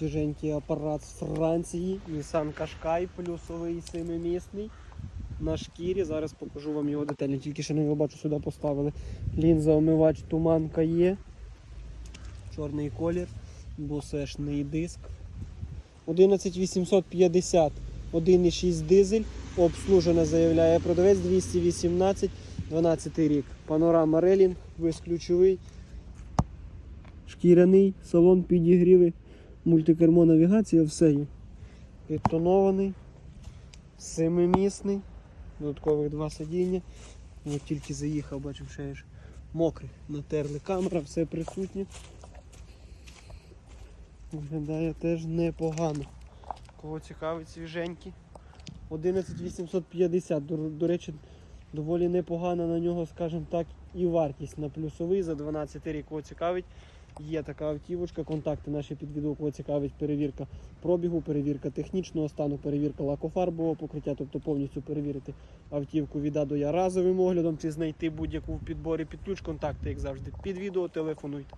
свіженький апарат з Франції. Nissan Qashqai, плюсовий семимісний. На шкірі. Зараз покажу вам його детально. Тільки що не його бачу, сюди поставили. Лінза омивач туманка є. Чорний колір, босешний диск. 11850, 1,6 дизель. Обслужена, заявляє продавець 218, 12 рік. Панорама релінг, безключовий, шкіряний, салон підігріви, мультикермо навігація, все є. Підтонований, семимісний, додаткових два сидіння. От тільки заїхав, бачив, ще ж мокрий. Натерли камера, все присутнє. Виглядає теж непогано. Кого цікавить свіженький. 11850. До, до речі, доволі непогана на нього, скажімо так, і вартість на плюсовий за 12 рік. Кого цікавить, є така автівочка. Контакти наші під відео, кого цікавить перевірка пробігу, перевірка технічного стану, перевірка лакофарбового покриття, тобто повністю перевірити автівку від А до Я разовим оглядом чи знайти будь-яку в підборі під ключ. Контакти, як завжди, під відео, телефонуйте.